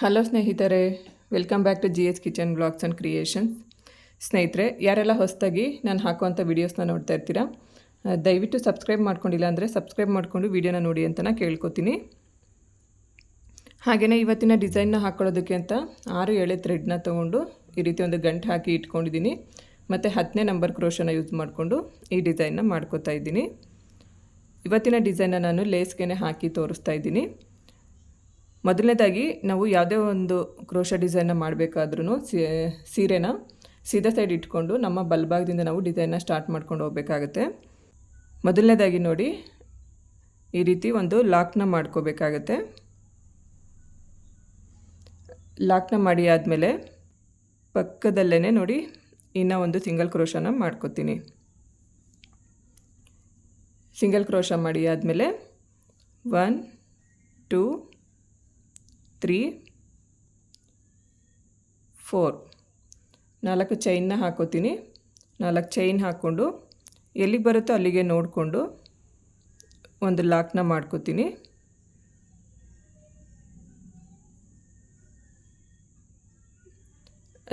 Hello ಸ್ನೇಹಿತರೆ, welcome back to G S kitchen blogs and creations. ಸ್ನೇಹಿತರೆ, ಯಾರೆಲ್ಲ ಹೊಸದಾಗಿ ನಾನು ಹಾಕುವಂಥ ವೀಡಿಯೋಸ್ನ ನೋಡ್ತಾ ಇರ್ತೀರಾ ದಯವಿಟ್ಟು ಸಬ್ಸ್ಕ್ರೈಬ್ ಮಾಡ್ಕೊಂಡಿಲ್ಲ ಅಂದರೆ ಸಬ್ಸ್ಕ್ರೈಬ್ ಮಾಡಿಕೊಂಡು ವೀಡಿಯೋನ ನೋಡಿ ಅಂತ ನಾನು ಕೇಳ್ಕೊತೀನಿ. ಹಾಗೆಯೇ ಇವತ್ತಿನ ಡಿಸೈನ್ನ ಹಾಕ್ಕೊಳ್ಳೋದಕ್ಕೆ ಅಂತ ಆರು ಎಳೆ ಥ್ರೆಡ್ನ ತೊಗೊಂಡು ಈ ರೀತಿ ಒಂದು ಗಂಟು ಹಾಕಿ ಇಟ್ಕೊಂಡಿದ್ದೀನಿ. ಮತ್ತು ಹತ್ತನೇ ನಂಬರ್ ಕ್ರೋಶನ ಯೂಸ್ ಮಾಡಿಕೊಂಡು ಈ ಡಿಸೈನ್ನ ಮಾಡ್ಕೋತಾ ಇದ್ದೀನಿ. ಇವತ್ತಿನ ಡಿಸೈನ್ನ ನಾನು ಲೇಸ್ಗೆ ಹಾಕಿ ತೋರಿಸ್ತಾ ಇದ್ದೀನಿ. ಮೊದಲನೇದಾಗಿ ನಾವು ಯಾವುದೇ ಒಂದು ಕ್ರೋಶ ಡಿಸೈನ್ನ ಮಾಡಬೇಕಾದ್ರೂ ಸೀರೆನ ಸೀದಾ ಸೈಡ್ ಇಟ್ಕೊಂಡು ನಮ್ಮ ಬಲ್ಭಾಗದಿಂದ ನಾವು ಡಿಸೈನ್ನ ಸ್ಟಾರ್ಟ್ ಮಾಡ್ಕೊಂಡು ಹೋಗಬೇಕಾಗತ್ತೆ. ಮೊದಲನೇದಾಗಿ ನೋಡಿ, ಈ ರೀತಿ ಒಂದು ಲಾಕ್ನ ಮಾಡ್ಕೋಬೇಕಾಗತ್ತೆ. ಲಾಕ್ನ ಮಾಡಿ ಆದಮೇಲೆ ಪಕ್ಕದಲ್ಲೇ ನೋಡಿ, ಇನ್ನು ಒಂದು ಸಿಂಗಲ್ ಕ್ರೋಶನ ಮಾಡ್ಕೋತೀನಿ. ಸಿಂಗಲ್ ಕ್ರೋಶ ಮಾಡಿ ಆದಮೇಲೆ ಒನ್ ಟೂ ತ್ರೀ, ಫೋರ್. ನಾಲ್ಕು ಚೈನ್ನ ಹಾಕೋತೀನಿ. ನಾಲ್ಕು ಚೈನ್ ಹಾಕ್ಕೊಂಡು ಎಲ್ಲಿಗೆ ಬರುತ್ತೋ ಅಲ್ಲಿಗೆ ನೋಡಿಕೊಂಡು ಒಂದು ಲಾಕ್ನ ಮಾಡ್ಕೋತೀನಿ.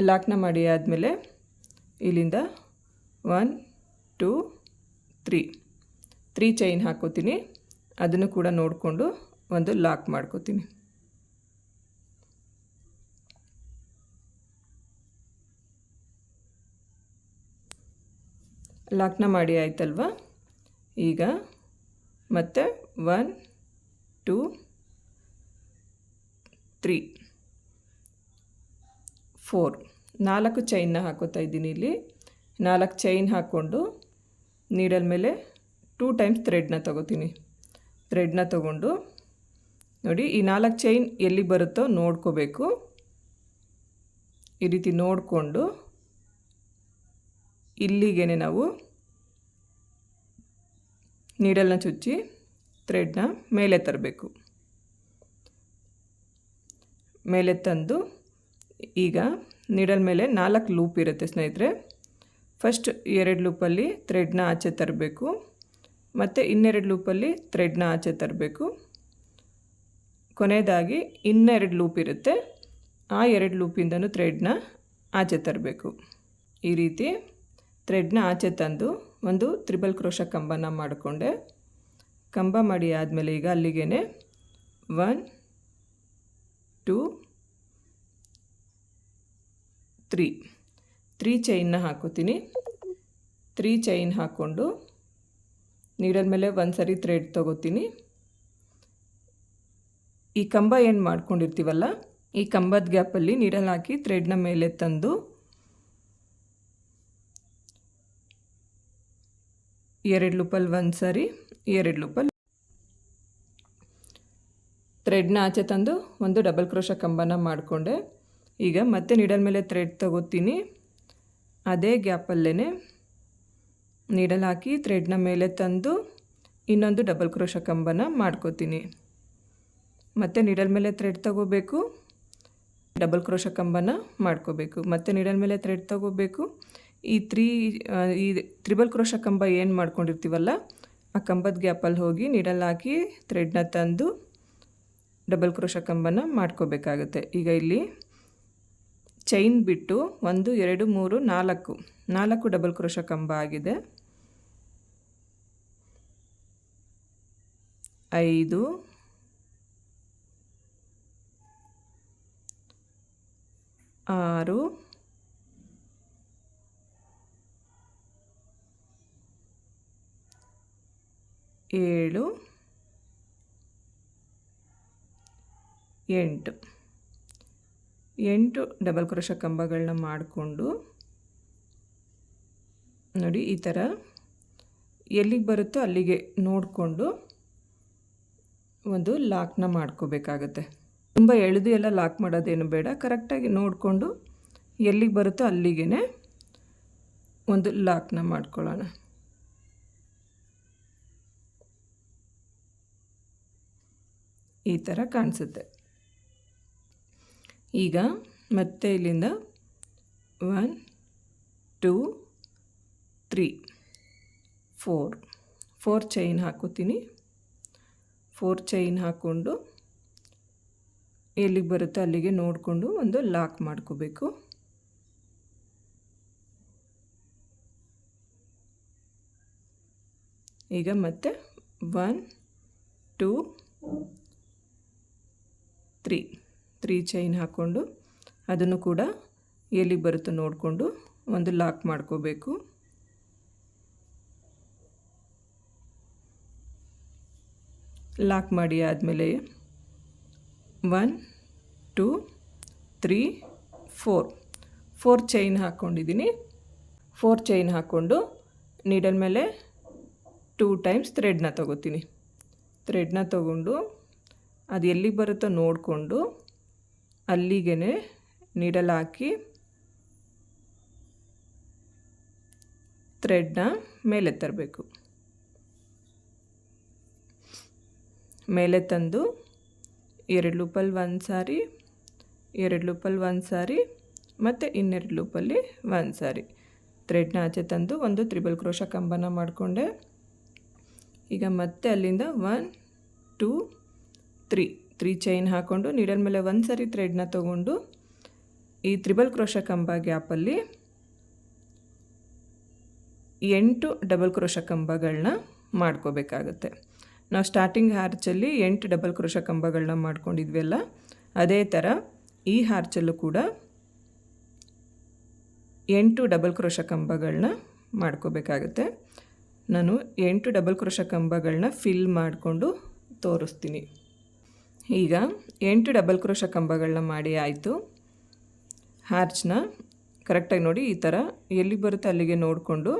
ಲಾಕ್ನ ಮಾಡಿ ಆದಮೇಲೆ ಇಲ್ಲಿಂದ one, two, three. Three chain ಹಾಕೋತೀನಿ. ಅದನ್ನು ಕೂಡ ನೋಡಿಕೊಂಡು ಒಂದು ಲಾಕ್ ಮಾಡ್ಕೋತೀನಿ. ಲಾಕ್ನ ಮಾಡಿ ಆಯ್ತಲ್ವ? ಈಗ ಮತ್ತೆ ಒನ್ ಟೂ ತ್ರೀ ಫೋರ್ ನಾಲ್ಕು ಚೈನ್ನ ಹಾಕೋತಾ ಇದ್ದೀನಿ ಇಲ್ಲಿ. ನಾಲ್ಕು ಚೈನ್ ಹಾಕ್ಕೊಂಡು ನೀಡಲ್ ಮೇಲೆ ಟೂ ಟೈಮ್ಸ್ ಥ್ರೆಡ್ನ ತಗೋತೀನಿ. ಥ್ರೆಡ್ನ ತಗೊಂಡು ನೋಡಿ, ಈ ನಾಲ್ಕು ಚೈನ್ ಎಲ್ಲಿ ಬರುತ್ತೋ ನೋಡ್ಕೋಬೇಕು. ಈ ರೀತಿ ನೋಡಿಕೊಂಡು ಇಲ್ಲಿಗೆ ನಾವು ನೀಡಲ್ನ ಚುಚ್ಚಿ ಥ್ರೆಡ್ನ ಮೇಲೆ ತರಬೇಕು. ಮೇಲೆ ತಂದು ಈಗ ನೀಡಲ್ ಮೇಲೆ ನಾಲ್ಕು ಲೂಪ್ ಇರುತ್ತೆ ಸ್ನೇಹಿತರೆ. ಫಸ್ಟ್ ಎರಡು ಲೂಪಲ್ಲಿ ಥ್ರೆಡ್ನ ಆಚೆ ತರಬೇಕು. ಮತ್ತು ಇನ್ನೆರಡು ಲೂಪಲ್ಲಿ ಥ್ರೆಡ್ನ ಆಚೆ ತರಬೇಕು. ಕೊನೆಯದಾಗಿ ಇನ್ನೆರಡು ಲೂಪ್ ಇರುತ್ತೆ. ಆ ಎರಡು ಲೂಪಿಂದನೂ ಥ್ರೆಡ್ನ ಆಚೆ ತರಬೇಕು. ಈ ರೀತಿ ಥ್ರೆಡ್ನ ಆಚೆ ತಂದು ಒಂದು ತ್ರಿಬಲ್ ಕ್ರೋಶ ಕಂಬನ ಮಾಡಿಕೊಂಡೆ. ಕಂಬ ಮಾಡಿ ಆದಮೇಲೆ ಈಗ ಅಲ್ಲಿಗೆ ಒನ್, ಟೂ, ತ್ರೀ. ತ್ರೀ ಚೈನ್ನ ಹಾಕೋತೀನಿ. ತ್ರೀ ಚೈನ್ ಹಾಕ್ಕೊಂಡು ನೀಡಲ್ ಮೇಲೆ ಒಂದು ಸರಿ ಥ್ರೆಡ್ ತೊಗೋತೀನಿ. ಈ ಕಂಬ ಏನು ಮಾಡ್ಕೊಂಡಿರ್ತೀವಲ್ಲ, ಈ ಕಂಬದ ಗ್ಯಾಪಲ್ಲಿ ನೀಡಲ್ ಹಾಕಿ ಥ್ರೆಡ್ನ ಮೇಲೆ ತಂದು ಎರಡು ಲೂಪಲ್ಲಿ ಒಂದು ಸಾರಿ, ಎರಡು ಲೂಪಲ್ಲಿ ಥ್ರೆಡ್ನ ಆಚೆ ತಂದು ಒಂದು ಡಬಲ್ ಕ್ರೋಶ ಕಂಬನ ಮಾಡಿಕೊಂಡೆ. ಈಗ ಮತ್ತೆ ನೀಡಲ್ ಮೇಲೆ ಥ್ರೆಡ್ ತಗೋತೀನಿ. ಅದೇ ಗ್ಯಾಪಲ್ಲೇ ನೀಡಲ್ ಹಾಕಿ ಥ್ರೆಡ್ನ ಮೇಲೆ ತಂದು ಇನ್ನೊಂದು ಡಬಲ್ ಕ್ರೋಶ ಕಂಬನ ಮಾಡ್ಕೋತೀನಿ. ಮತ್ತು ನೀಡಲ್ ಮೇಲೆ ಥ್ರೆಡ್ ತಗೋಬೇಕು ಡಬಲ್ ಕ್ರೋಶ ಕಂಬನ ಮಾಡ್ಕೋಬೇಕು. ಮತ್ತು ನೀಡಲ್ ಮೇಲೆ ಥ್ರೆಡ್ ತಗೋಬೇಕು ಈ ತ್ರೀ ಈ ತ್ರಿಬಲ್ ಕ್ರೋಶ ಕಂಬ ಏನು ಮಾಡ್ಕೊಂಡಿರ್ತೀವಲ್ಲ, ಆ ಕಂಬದ ಗ್ಯಾಪಲ್ಲಿ ಹೋಗಿ ಹಾಕಿ ಥ್ರೆಡ್ನ ತಂದು ಡಬಲ್ ಕ್ರೋಶ ಕಂಬನ ಮಾಡ್ಕೋಬೇಕಾಗುತ್ತೆ. ಈಗ ಇಲ್ಲಿ ಚೈನ್ ಬಿಟ್ಟು ಒಂದು, ಎರಡು, ಮೂರು, ನಾಲ್ಕು ನಾಲ್ಕು ಡಬಲ್ ಕ್ರೋಶ ಕಂಬ ಆಗಿದೆ. ಐದು, ಆರು ಏಳು, ಎಂಟು. ಎಂಟು ಡಬಲ್ ಕ್ರೋಶ ಕಂಬಗಳನ್ನ ಮಾಡಿಕೊಂಡು ನೋಡಿ ಈ ಥರ ಎಲ್ಲಿಗೆ ಬರುತ್ತೋ ಅಲ್ಲಿಗೆ ನೋಡಿಕೊಂಡು ಒಂದು ಲಾಕ್ನ ಮಾಡ್ಕೋಬೇಕಾಗತ್ತೆ. ತುಂಬ ಎಳೆದು ಎಲ್ಲ ಲಾಕ್ ಮಾಡೋದೇನು ಬೇಡ ಕರೆಕ್ಟಾಗಿ ನೋಡಿಕೊಂಡು ಎಲ್ಲಿಗೆ ಬರುತ್ತೋ ಅಲ್ಲಿಗೆ ಒಂದು ಲಾಕ್ನ ಮಾಡ್ಕೊಳ್ಳೋಣ. ಈ ಥರ ಕಾಣಿಸುತ್ತೆ. ಈಗ ಮತ್ತೆ ಇಲ್ಲಿಂದ one, two, three, four. Four chain ಹಾಕೋತೀನಿ. ಫೋರ್ ಚೈನ್ ಹಾಕ್ಕೊಂಡು ಎಲ್ಲಿಗೆ ಬರುತ್ತೋ ಅಲ್ಲಿಗೆ ನೋಡಿಕೊಂಡು ಒಂದು ಲಾಕ್ ಮಾಡ್ಕೋಬೇಕು. ಈಗ ಮತ್ತೆ one, two three three chain ಹಾಕ್ಕೊಂಡು ಅದನ್ನು ಕೂಡ ಎಲ್ಲಿಗೆ ಬರುತ್ತೋ ನೋಡಿಕೊಂಡು ಒಂದು ಲಾಕ್ ಮಾಡ್ಕೋಬೇಕು. ಲಾಕ್ ಮಾಡಿ ಆದಮೇಲೆ one two three four four chain ಹಾಕ್ಕೊಂಡಿದ್ದೀನಿ ಫೋರ್ ಚೈನ್ ಹಾಕ್ಕೊಂಡು ನೀಡಲ್ ಮೇಲೆ ಟೂ ಟೈಮ್ಸ್ ಥ್ರೆಡ್ನ ತೊಗೋತೀನಿ. ಥ್ರೆಡ್ನ ತೊಗೊಂಡು ಅದು ಎಲ್ಲಿಗೆ ಬರುತ್ತೋ ನೋಡಿಕೊಂಡು ಅಲ್ಲಿಗೆ ನೀಡಲಾಕಿ ಥ್ರೆಡ್ನ ಮೇಲೆ ತರಬೇಕು. ಮೇಲೆ ತಂದು ಎರಡು ಲೂಪಲ್ಲಿ ಒಂದು ಸಾರಿ, ಎರಡು ಲೂಪಲ್ಲಿ ಒಂದು ಸಾರಿ ಮತ್ತು ಇನ್ನೆರಡು ಲೂಪಲ್ಲಿ ಒಂದು ಸಾರಿ. ಥ್ರೆಡ್ನ ಆಚೆ ತಂದು ಒಂದು ತ್ರಿಬಲ್ ಕ್ರೋಶ ಕಂಬನ ಮಾಡಿಕೊಂಡೆ. ಈಗ ಮತ್ತೆ ಅಲ್ಲಿಂದ one two three three chain ಹಾಕ್ಕೊಂಡು ನೀಡಲ್ ಮೇಲೆ ಒಂದು ಸರಿ ಥ್ರೆಡ್ನ ತೊಗೊಂಡು ಈ ತ್ರಿಬಲ್ ಕ್ರೋಶ ಕಂಬ ಗ್ಯಾಪಲ್ಲಿ ಎಂಟು ಡಬಲ್ ಕ್ರೋಶ ಕಂಬಗಳನ್ನ ಮಾಡ್ಕೋಬೇಕಾಗತ್ತೆ. ನಾವು ಸ್ಟಾರ್ಟಿಂಗ್ ಹಾರ್ಚಲ್ಲಿ ಎಂಟು ಡಬಲ್ ಕ್ರೋಶ ಕಂಬಗಳನ್ನ ಮಾಡ್ಕೊಂಡಿದ್ವಲ್ಲ, ಅದೇ ಥರ ಈ ಹಾರ್ಚಲ್ಲೂ ಕೂಡ ಎಂಟು ಡಬಲ್ ಕ್ರೋಶ ಕಂಬಗಳನ್ನ ಮಾಡ್ಕೋಬೇಕಾಗತ್ತೆ. ನಾನು ಎಂಟು ಡಬಲ್ ಕ್ರೋಶ ಕಂಬಗಳನ್ನ ಫಿಲ್ ಮಾಡಿಕೊಂಡು ತೋರಿಸ್ತೀನಿ. ಈಗ ಎಂಟು ಡಬಲ್ ಕ್ರೋಶ ಕಂಬಗಳನ್ನ ಮಾಡಿ ಆಯಿತು. ಹಾರ್ಚ್ನ ಕರೆಕ್ಟಾಗಿ ನೋಡಿ ಈ ಥರ ಎಲ್ಲಿ ಬರುತ್ತೆ ಅಲ್ಲಿಗೆ ನೋಡಿಕೊಂಡು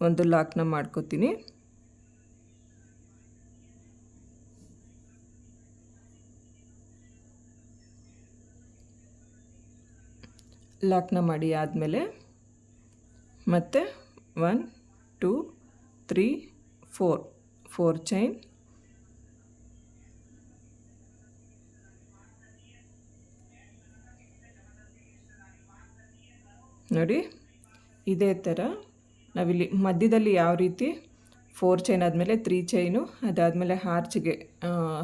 ಒಂದು ಲಾಕ್ನ ಮಾಡ್ಕೋತೀನಿ. ಲಾಕ್ನ ಮಾಡಿ ಆದಮೇಲೆ ಮತ್ತೆ one two three four four chain ನೋಡಿ, ಇದೇ ಥರ ನಾವಿಲ್ಲಿ ಮಧ್ಯದಲ್ಲಿ ಯಾವ ರೀತಿ ಫೋರ್ ಚೈನ್ ಆದಮೇಲೆ ತ್ರೀ ಚೈನು ಅದಾದಮೇಲೆ ಹಾರ್ಚ್ಗೆ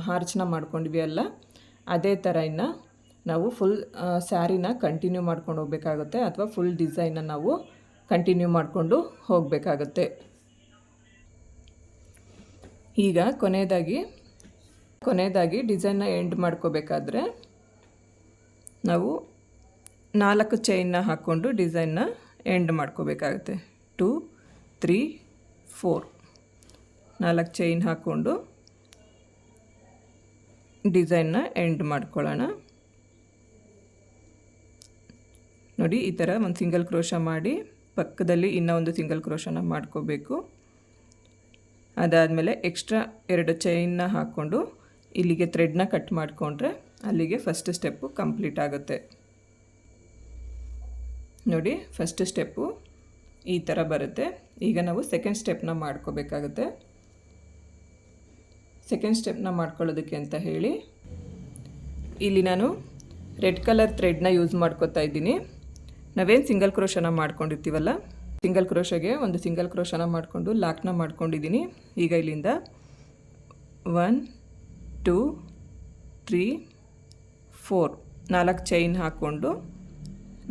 ಹಾರ್ಚ್ನ ಮಾಡ್ಕೊಂಡ್ವಿ ಅಲ್ಲ, ಅದೇ ಥರ ಇನ್ನು ನಾವು ಫುಲ್ ಸ್ಯಾರಿನ ಕಂಟಿನ್ಯೂ ಮಾಡ್ಕೊಂಡು ಹೋಗಬೇಕಾಗುತ್ತೆ ಅಥವಾ ಫುಲ್ ಡಿಸೈನ್ನ ನಾವು ಕಂಟಿನ್ಯೂ ಮಾಡಿಕೊಂಡು ಹೋಗಬೇಕಾಗುತ್ತೆ. ಈಗ ಕೊನೆಯದಾಗಿ ಕೊನೆಯದಾಗಿ ಡಿಸೈನ್ನ ಎಂಡ್ ಮಾಡ್ಕೋಬೇಕಾದ್ರೆ ನಾವು ನಾಲ್ಕು ಚೈನ್ನ ಹಾಕ್ಕೊಂಡು ಡಿಸೈನ್ನ ಎಂಡ್ ಮಾಡ್ಕೋಬೇಕಾಗುತ್ತೆ. ಟೂ ತ್ರೀ ಫೋರ್ ನಾಲ್ಕು ಚೈನ್ ಹಾಕ್ಕೊಂಡು ಡಿಸೈನ್ನ ಎಂಡ್ ಮಾಡ್ಕೊಳ್ಳೋಣ. ನೋಡಿ, ಈ ಥರ ಒಂದು ಸಿಂಗಲ್ ಕ್ರೋಶ ಮಾಡಿ ಪಕ್ಕದಲ್ಲಿ ಇನ್ನೂ ಒಂದು ಸಿಂಗಲ್ ಕ್ರೋಶನ ಮಾಡ್ಕೋಬೇಕು. ಅದಾದಮೇಲೆ ಎಕ್ಸ್ಟ್ರಾ ಎರಡು ಚೈನ್ನ ಹಾಕ್ಕೊಂಡು ಇಲ್ಲಿಗೆ ಥ್ರೆಡ್ನ ಕಟ್ ಮಾಡಿಕೊಂಡ್ರೆ ಅಲ್ಲಿಗೆ ಫಸ್ಟ್ ಸ್ಟೆಪ್ಪು ಕಂಪ್ಲೀಟ್ ಆಗುತ್ತೆ. ನೋಡಿ ಫಸ್ಟ್ ಸ್ಟೆಪ್ಪು ಈ ಥರ ಬರುತ್ತೆ. ಈಗ ನಾವು ಸೆಕೆಂಡ್ ಸ್ಟೆಪ್ನ ಮಾಡ್ಕೋಬೇಕಾಗುತ್ತೆ. ಸೆಕೆಂಡ್ ಸ್ಟೆಪ್ನ ಮಾಡ್ಕೊಳ್ಳೋದಕ್ಕೆ ಅಂತ ಹೇಳಿ, ಇಲ್ಲಿ ನಾನು ರೆಡ್ ಕಲರ್ ಥ್ರೆಡ್ನ ಯೂಸ್ ಮಾಡ್ಕೋತಾ ಇದ್ದೀನಿ. ನಾವೇನು ಸಿಂಗಲ್ ಕ್ರೋಶನ ಮಾಡ್ಕೊಂಡಿರ್ತೀವಲ್ಲ ಸಿಂಗಲ್ ಕ್ರೋಶಗೆ ಒಂದು ಸಿಂಗಲ್ ಕ್ರೋಶನ ಮಾಡಿಕೊಂಡು ಲಾಕ್ನ ಮಾಡ್ಕೊಂಡಿದ್ದೀನಿ. ಈಗ ಇಲ್ಲಿಂದ ಒನ್ ಟೂ ತ್ರೀ ಫೋರ್ ನಾಲ್ಕು ಚೈನ್ ಹಾಕ್ಕೊಂಡು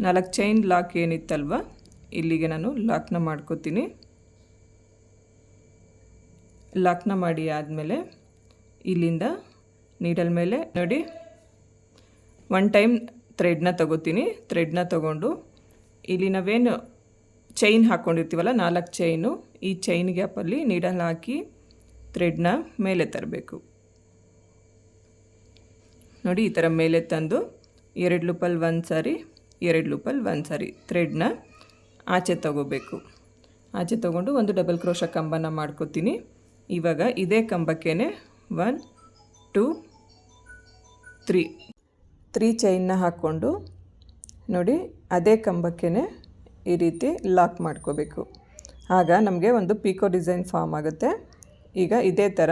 ನಾಲ್ಕು ಚೈನ್ ಲಾಕ್ ಏನಿತ್ತಲ್ವ? ಇಲ್ಲಿಗೆ ನಾನು ಲಾಕ್ನ ಮಾಡ್ಕೋತೀನಿ. ಲಾಕ್ನ ಮಾಡಿ ಆದಮೇಲೆ ಇಲ್ಲಿಂದ ನೀಡಲ್ ಮೇಲೆ ನೋಡಿ. ಒನ್ ಟೈಮ್ ಥ್ರೆಡ್ನ ತಗೋತೀನಿ. ಥ್ರೆಡ್ನ ತಗೊಂಡು ಇಲ್ಲಿ ನಾವೇನು ಚೈನ್ ಹಾಕ್ಕೊಂಡಿರ್ತೀವಲ್ಲ ನಾಲ್ಕು ಚೈನು ಈ ಚೈನ್ ಗ್ಯಾಪಲ್ಲಿ ನೀಡಲ್ ಹಾಕಿ ಥ್ರೆಡ್ನ ಮೇಲೆ ತರಬೇಕು. ನೋಡಿ, ಈ ಥರ ಮೇಲೆ ತಂದು ಎರಡು ಲೂಪಲ್ಲಿ ಒಂದು ಸಾರಿ ಎರಡು ಲೂಪಲ್ಲಿ ಒಂದು ಸಾರಿ ಥ್ರೆಡ್ನ ಆಚೆ ತಗೋಬೇಕು. ಆಚೆ ತಗೊಂಡು ಒಂದು ಡಬಲ್ ಕ್ರೋಶ ಕಂಬನ ಮಾಡ್ಕೋತೀನಿ. ಇವಾಗ ಇದೇ ಕಂಬಕ್ಕೇ ಒನ್ ಟೂ ತ್ರೀ ತ್ರೀ ಚೈನ್ನ ಹಾಕ್ಕೊಂಡು ನೋಡಿ ಅದೇ ಕಂಬಕ್ಕೇ ಈ ರೀತಿ ಲಾಕ್ ಮಾಡ್ಕೋಬೇಕು. ಆಗ ನಮಗೆ ಒಂದು ಪೀಕೋ ಡಿಸೈನ್ ಫಾರ್ಮ್ ಆಗುತ್ತೆ. ಈಗ ಇದೇ ಥರ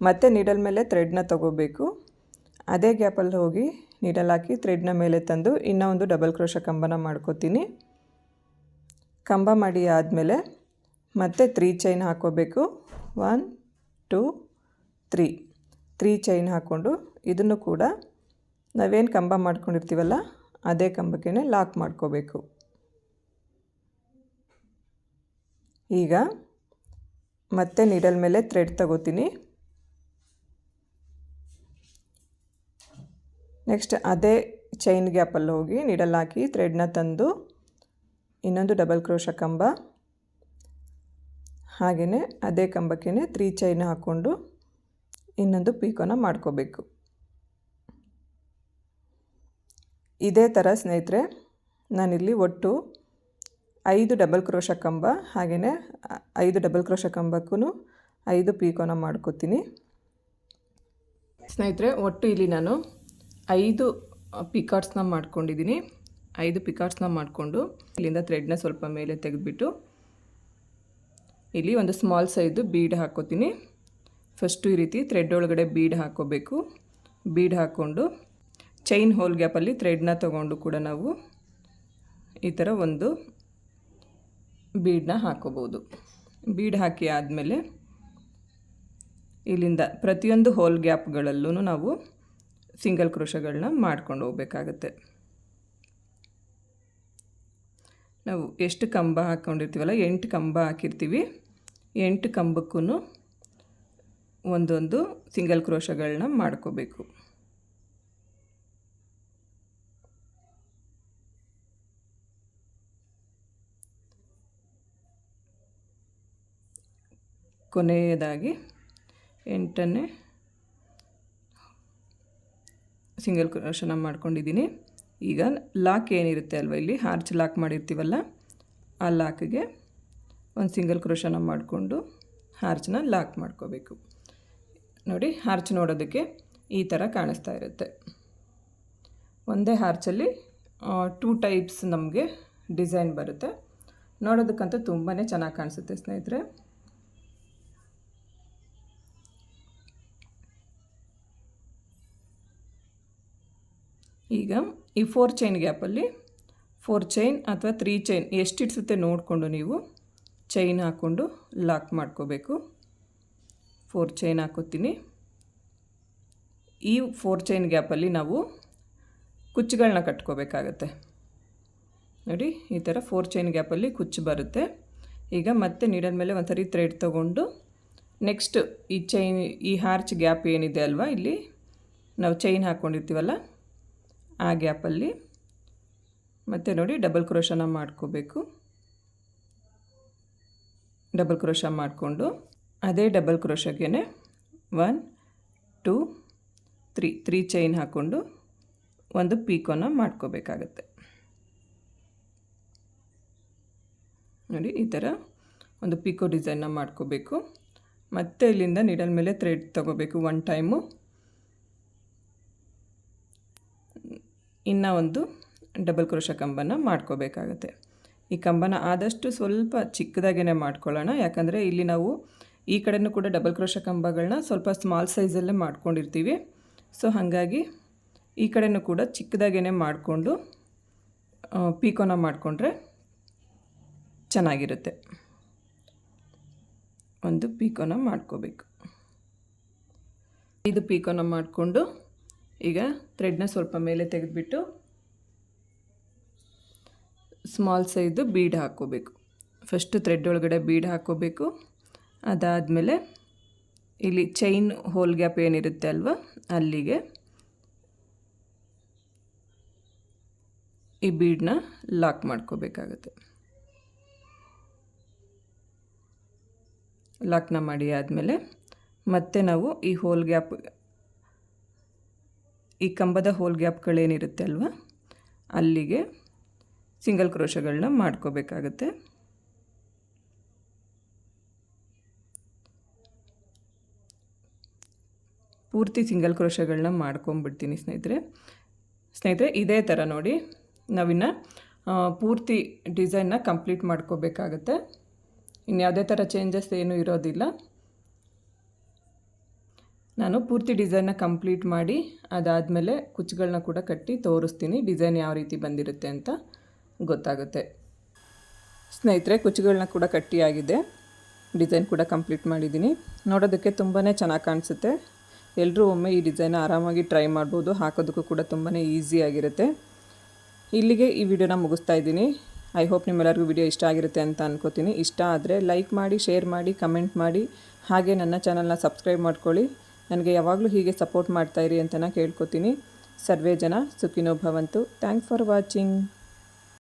ಮತ್ತೆ ನೀಡಲ್ ಮೇಲೆ ಥ್ರೆಡ್ನ ತಗೋಬೇಕು. ಅದೇ ಗ್ಯಾಪಲ್ಲಿ ಹೋಗಿ ನೀಡಲ್ ಹಾಕಿ ಥ್ರೆಡ್ನ ಮೇಲೆ ತಂದು ಇನ್ನೂ ಒಂದು ಡಬಲ್ ಕ್ರೋಶ ಕಂಬನ ಮಾಡ್ಕೋತೀನಿ. ಕಂಬ ಮಾಡಿ ಆದಮೇಲೆ ಮತ್ತೆ ತ್ರೀ ಚೈನ್ ಹಾಕೋಬೇಕು. One, two, three. Three chain ಹಾಕ್ಕೊಂಡು ಇದನ್ನು ಕೂಡ ನಾವೇನು ಕಂಬ ಮಾಡ್ಕೊಂಡಿರ್ತೀವಲ್ಲ, ಅದೇ ಕಂಬಕ್ಕೆ ಲಾಕ್ ಮಾಡ್ಕೋಬೇಕು. ಈಗ ಮತ್ತೆ ನೀಡಲ್ ಮೇಲೆ ಥ್ರೆಡ್ ತಗೋತೀನಿ. ನೆಕ್ಸ್ಟ್ ಅದೇ ಚೈನ್ ಗ್ಯಾಪಲ್ಲಿ ಹೋಗಿ ನೀಡಲ್ ಹಾಕಿ ಥ್ರೆಡ್ನ ತಂದು ಇನ್ನೊಂದು ಡಬಲ್ ಕ್ರೋಶ ಕಂಬ ಹಾಗೆಯೇ ಅದೇ ಕಂಬಕ್ಕೆ ತ್ರೀ ಚೈನ್ ಹಾಕ್ಕೊಂಡು ಇನ್ನೊಂದು ಪೀಕೋನ ಮಾಡ್ಕೋಬೇಕು. ಇದೇ ಥರ ಸ್ನೇಹಿತರೆ, ನಾನಿಲ್ಲಿ ಒಟ್ಟು ಐದು ಡಬಲ್ ಕ್ರೋಶ ಕಂಬ ಹಾಗೆಯೇ ಐದು ಡಬಲ್ ಕ್ರೋಶ ಕಂಬಕ್ಕೂ ಐದು ಪೀಕೋನ ಮಾಡ್ಕೋತೀನಿ. ಸ್ನೇಹಿತರೆ, ಒಟ್ಟು ಇಲ್ಲಿ ನಾನು ಐದು ಪಿಕಾಟ್ಸ್ನ ಮಾಡ್ಕೊಂಡಿದ್ದೀನಿ ಐದು ಪಿಕಾಟ್ಸ್ನ ಮಾಡಿಕೊಂಡು ಇಲ್ಲಿಂದ ಥ್ರೆಡ್ನ ಸ್ವಲ್ಪ ಮೇಲೆ ತೆಗೆದುಬಿಟ್ಟು ಇಲ್ಲಿ ಒಂದು ಸ್ಮಾಲ್ ಸೈಜು ಬೀಡ್ ಹಾಕ್ಕೋತೀನಿ ಫಸ್ಟು ಈ ರೀತಿ ಥ್ರೆಡ್ ಒಳಗಡೆ ಬೀಡ್ ಹಾಕ್ಕೋಬೇಕು ಬೀಡ್ ಹಾಕ್ಕೊಂಡು ಚೈನ್ ಹೋಲ್ ಗ್ಯಾಪಲ್ಲಿ ಥ್ರೆಡ್ನ ತೊಗೊಂಡು ಕೂಡ ನಾವು ಈ ಥರ ಒಂದು ಬೀಡನ್ನ ಹಾಕೋಬೋದು ಬೀಡ್ ಹಾಕಿ ಆದಮೇಲೆ ಇಲ್ಲಿಂದ ಪ್ರತಿಯೊಂದು ಹೋಲ್ ಗ್ಯಾಪ್ಗಳಲ್ಲೂ ನಾವು ಸಿಂಗಲ್ ಕ್ರೋಶಗಳನ್ನ ಮಾಡ್ಕೊಂಡು ಹೋಗ್ಬೇಕಾಗತ್ತೆ. ನಾವು ಎಷ್ಟು ಕಂಬ ಹಾಕ್ಕೊಂಡಿರ್ತೀವಲ್ಲ ಎಂಟು ಕಂಬ ಹಾಕಿರ್ತೀವಿ. ಎಂಟು ಕಂಬಕ್ಕೂ ಒಂದೊಂದು ಸಿಂಗಲ್ ಕ್ರೋಶಗಳನ್ನ ಮಾಡ್ಕೋಬೇಕು. ಕೊನೆಯದಾಗಿ ಎಂಟನೇ ಸಿಂಗಲ್ ಕ್ರೋಶನ ಮಾಡ್ಕೊಂಡಿದ್ದೀನಿ. ಈಗ ಲಾಕ್ ಏನಿರುತ್ತೆ ಅಲ್ವ ಇಲ್ಲಿ? ಹಾರ್ಚ್ ಲಾಕ್ ಮಾಡಿರ್ತೀವಲ್ಲ? ಆ ಲಾಕ್ಗೆ ಒಂದು ಸಿಂಗಲ್ ಕ್ರೋಶನ ಮಾಡಿಕೊಂಡು ಹಾರ್ಚನ್ನ ಲಾಕ್ ಮಾಡ್ಕೋಬೇಕು. ನೋಡಿ ಹಾರ್ಚ್ ನೋಡೋದಕ್ಕೆ ಈ ಥರ ಕಾಣಿಸ್ತಾ ಇರುತ್ತೆ. ಒಂದೇ ಹಾರ್ಚಲ್ಲಿ ಟೂ ಟೈಪ್ಸ್ ನಮಗೆ ಡಿಸೈನ್ ಬರುತ್ತೆ. ನೋಡೋದಕ್ಕಂತೂ ತುಂಬಾ ಚೆನ್ನಾಗಿ ಕಾಣಿಸುತ್ತೆ ಸ್ನೇಹಿತರೆ. ಈಗ ಈ ಫೋರ್ ಚೈನ್ ಗ್ಯಾಪಲ್ಲಿ ಫೋರ್ ಚೈನ್ ಅಥವಾ ತ್ರೀ ಚೈನ್ ಎಷ್ಟು ಇಡ್ಸುತ್ತೆ ನೋಡಿಕೊಂಡು ನೀವು ಚೈನ್ ಹಾಕ್ಕೊಂಡು ಲಾಕ್ ಮಾಡ್ಕೋಬೇಕು. ಫೋರ್ ಚೈನ್ ಹಾಕೋತೀನಿ. ಈ ಫೋರ್ ಚೈನ್ ಗ್ಯಾಪಲ್ಲಿ ನಾವು ಕುಚ್ಚುಗಳನ್ನ ಕಟ್ಕೋಬೇಕಾಗತ್ತೆ. ನೋಡಿ, ಈ ಥರ ಫೋರ್ ಚೈನ್ ಗ್ಯಾಪಲ್ಲಿ ಕುಚ್ಚು ಬರುತ್ತೆ. ಈಗ ಮತ್ತೆ ನೀಡಲ್ ಮೇಲೆ ಒಂದು ಸರಿ ಥ್ರೆಡ್ ತೊಗೊಂಡು ನೆಕ್ಸ್ಟ್ ಈ ಚೈನ್ ಈ ಹಾರ್ಚ್ ಗ್ಯಾಪ್ ಏನಿದೆ ಅಲ್ವಾ, ಇಲ್ಲಿ ನಾವು ಚೈನ್ ಹಾಕ್ಕೊಂಡಿರ್ತೀವಲ್ಲ ಆ ಗ್ಯಾಪಲ್ಲಿ ಮತ್ತು ನೋಡಿ ಡಬಲ್ ಕ್ರೋಶನ ಮಾಡ್ಕೋಬೇಕು. ಡಬಲ್ ಕ್ರೋಶ ಮಾಡಿಕೊಂಡು ಅದೇ double ಕ್ರೋಶಕ್ಕೆ one, two, three three chain ಹಾಕ್ಕೊಂಡು ಒಂದು ಪೀಕೋನ ಮಾಡ್ಕೋಬೇಕಾಗತ್ತೆ. ನೋಡಿ, ಈ ಥರ ಒಂದು ಪೀಕೋ ಡಿಸೈನ್ನ ಮಾಡ್ಕೋಬೇಕು. ಮತ್ತೆ ಇಲ್ಲಿಂದ ನೀಡಲ್ ಮೇಲೆ ಥ್ರೆಡ್ ತೊಗೋಬೇಕು ಒನ್ ಟೈಮು ಇನ್ನು ಒಂದು ಡಬಲ್ ಕ್ರೋಶ ಕಂಬನ ಮಾಡ್ಕೋಬೇಕಾಗತ್ತೆ. ಈ ಕಂಬನ ಆದಷ್ಟು ಸ್ವಲ್ಪ ಚಿಕ್ಕದಾಗೇ ಮಾಡ್ಕೊಳ್ಳೋಣ. ಯಾಕಂದರೆ ಇಲ್ಲಿ ನಾವು ಈ ಕಡೆಯೂ ಕೂಡ ಡಬಲ್ ಕ್ರೋಶ ಕಂಬಗಳನ್ನ ಸ್ವಲ್ಪ ಸ್ಮಾಲ್ ಸೈಜಲ್ಲೇ ಮಾಡ್ಕೊಂಡಿರ್ತೀವಿ. ಸೊ ಹಾಗಾಗಿ ಈ ಕಡೆಯೂ ಕೂಡ ಚಿಕ್ಕದಾಗೇ ಮಾಡಿಕೊಂಡು ಪೀಕೋನ ಮಾಡಿಕೊಂಡ್ರೆ ಚೆನ್ನಾಗಿರುತ್ತೆ. ಒಂದು ಪೀಕೋನ ಮಾಡ್ಕೋಬೇಕು. ಇದು ಪೀಕೋನ ಮಾಡಿಕೊಂಡು ಈಗ ಥ್ರೆಡ್ನ ಸ್ವಲ್ಪ ಮೇಲೆ ತೆಗೆದುಬಿಟ್ಟು ಸ್ಮಾಲ್ ಸೈಜು ಬೀಡ್ ಹಾಕ್ಕೋಬೇಕು. ಫಸ್ಟು ಥ್ರೆಡ್ ಒಳಗಡೆ ಬೀಡ್ ಹಾಕ್ಕೋಬೇಕು. ಅದಾದಮೇಲೆ ಇಲ್ಲಿ ಚೈನ್ ಹೋಲ್ ಗ್ಯಾಪ್ ಏನಿರುತ್ತೆ ಅಲ್ವ, ಅಲ್ಲಿಗೆ ಈ ಬೀಡನ್ನ ಲಾಕ್ ಮಾಡ್ಕೋಬೇಕಾಗತ್ತೆ. ಲಾಕ್ನ ಮಾಡಿ ಆದಮೇಲೆ ಮತ್ತೆ ನಾವು ಈ ಹೋಲ್ ಗ್ಯಾಪ್ ಈ ಕಂಬದ ಹೋಲ್ ಗ್ಯಾಪ್ಗಳೇನಿರುತ್ತೆ ಅಲ್ವಾ? ಅಲ್ಲಿಗೆ ಸಿಂಗಲ್ ಕ್ರೋಶಗಳನ್ನ ಮಾಡ್ಕೋಬೇಕಾಗತ್ತೆ. ಪೂರ್ತಿ ಸಿಂಗಲ್ ಕ್ರೋಶಗಳನ್ನ ಮಾಡ್ಕೊಂಬಿಡ್ತೀನಿ ಸ್ನೇಹಿತರೆ. ಸ್ನೇಹಿತರೆ, ಇದೇ ಥರ ನೋಡಿ ನಾವಿನ್ನು ಪೂರ್ತಿ ಡಿಸೈನ್ನ ಕಂಪ್ಲೀಟ್ ಮಾಡ್ಕೋಬೇಕಾಗತ್ತೆ. ಇನ್ಯಾವುದೇ ಥರ ಚೇಂಜಸ್ ಏನೂ ಇರೋದಿಲ್ಲ. ನಾನು ಪೂರ್ತಿ ಡಿಸೈನ್ನ ಕಂಪ್ಲೀಟ್ ಮಾಡಿ ಅದಾದಮೇಲೆ ಕುಚ್ಚುಗಳನ್ನ ಕೂಡ ಕಟ್ಟಿ ತೋರಿಸ್ತೀನಿ ಡಿಸೈನ್ ಯಾವ ರೀತಿ ಬಂದಿರುತ್ತೆ ಅಂತ ಗೊತ್ತಾಗುತ್ತೆ. ಸ್ನೇಹಿತರೆ ಕುಚ್ಚುಗಳನ್ನ ಕೂಡ ಕಟ್ಟಿಯಾಗಿದೆ ಡಿಸೈನ್ ಕೂಡ ಕಂಪ್ಲೀಟ್ ಮಾಡಿದ್ದೀನಿ. ನೋಡೋದಕ್ಕೆ ತುಂಬಾ ಚೆನ್ನಾಗಿ ಕಾಣಿಸುತ್ತೆ. ಎಲ್ಲರೂ ಒಮ್ಮೆ ಈ ಡಿಸೈನ್ ಆರಾಮಾಗಿ ಟ್ರೈ ಮಾಡ್ಬೋದು. ಹಾಕೋದಕ್ಕೂ ಕೂಡ ತುಂಬಾ ಈಸಿಯಾಗಿರುತ್ತೆ ಇಲ್ಲಿಗೆ ಈ ವಿಡಿಯೋನ ಮುಗಿಸ್ತಾ ಇದ್ದೀನಿ. ಐ ಹೋಪ್ ನಿಮ್ಮೆಲ್ಲರಿಗೂ ವಿಡಿಯೋ ಇಷ್ಟ ಆಗಿರುತ್ತೆ ಅಂತ ಅನ್ಕೋತೀನಿ. ಇಷ್ಟ ಆದರೆ ಲೈಕ್ ಮಾಡಿ, ಶೇರ್ ಮಾಡಿ, ಕಮೆಂಟ್ ಮಾಡಿ. ಹಾಗೆ ನನ್ನ ಚಾನಲ್ನ ಸಬ್ಸ್ಕ್ರೈಬ್ ಮಾಡ್ಕೊಳ್ಳಿ. ನನಗೆ ಯಾವಾಗಲೂ ಹೀಗೆ ಸಪೋರ್ಟ್ ಮಾಡ್ತಾಯಿರಿ ಅಂತ ಕೇಳ್ಕೊತೀನಿ. ಸರ್ವೇ ಜನ ಸುಖಿನೋ ಭವಂತು. Thanks for watching